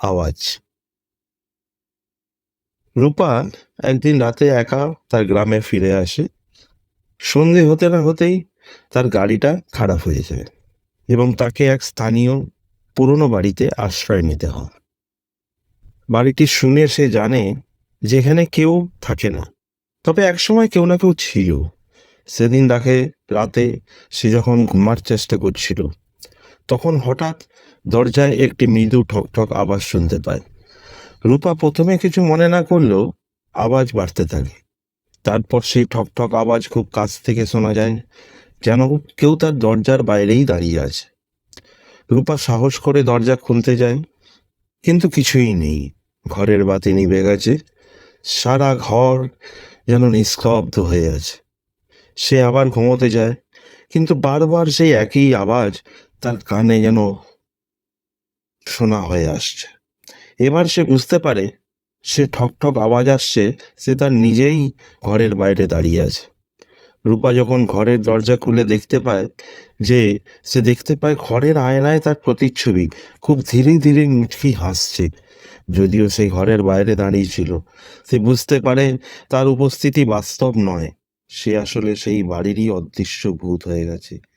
আওয়াজ। রূপা একদিন রাতে একা তার গ্রামে ফিরে আসে। সন্ধে হতে না হতেই তার গাড়িটা খারাপ হয়ে যায় এবং তাকে এক স্থানীয় পুরনো বাড়িতে আশ্রয় নিতে হয়। বাড়িটি শুনে সে জানে যেখানে কেউ থাকে না, তবে একসময় কেউ না কেউ ছিল। সেদিন দেখে রাতে সে যখন ঘুমার চেষ্টা করছিল তখন হঠাৎ দরজায় একটি মৃদু ঠকঠক আওয়াজ শুনতে পায়। রূপা প্রথমে কিছু মনে না করলেও আওয়াজ বাড়তে থাকে। তারপর সেই ঠকঠক আওয়াজ খুব কাছ থেকে শোনা যায়, যেন কেউ তার দরজার বাইরেই দাঁড়িয়ে আছে। রূপা সাহস করে দরজা খুলতে যায়, কিন্তু কিছুই নেই। ঘরের বাতি নিভে গেছে, সারা ঘর যেন নিস্তব্ধ হয়ে আছে। সে আবার ঘুমোতে যায়, কিন্তু বারবার সেই একই আওয়াজ তার কানে যেন শোনা হয়ে আসছে। এবার সে বুঝতে পারে, সে ঠক ঠক আওয়াজ আসছে, সে তার নিজেই ঘরের বাইরে দাঁড়িয়ে আছে। রূপা যখন ঘরের দরজা খুলে দেখতে পায় যে, সে দেখতে পায় ঘরের আয়নায় তার প্রতিচ্ছবি। খুব ধীরে ধীরে মুচকি হাসছে, যদিও সেই ঘরের বাইরে দাঁড়িয়ে ছিল। সে বুঝতে পারে তার উপস্থিতি বাস্তব নয়, সে আসলে সেই বাড়িরই অদৃশ্য ভূত হয়ে গেছে।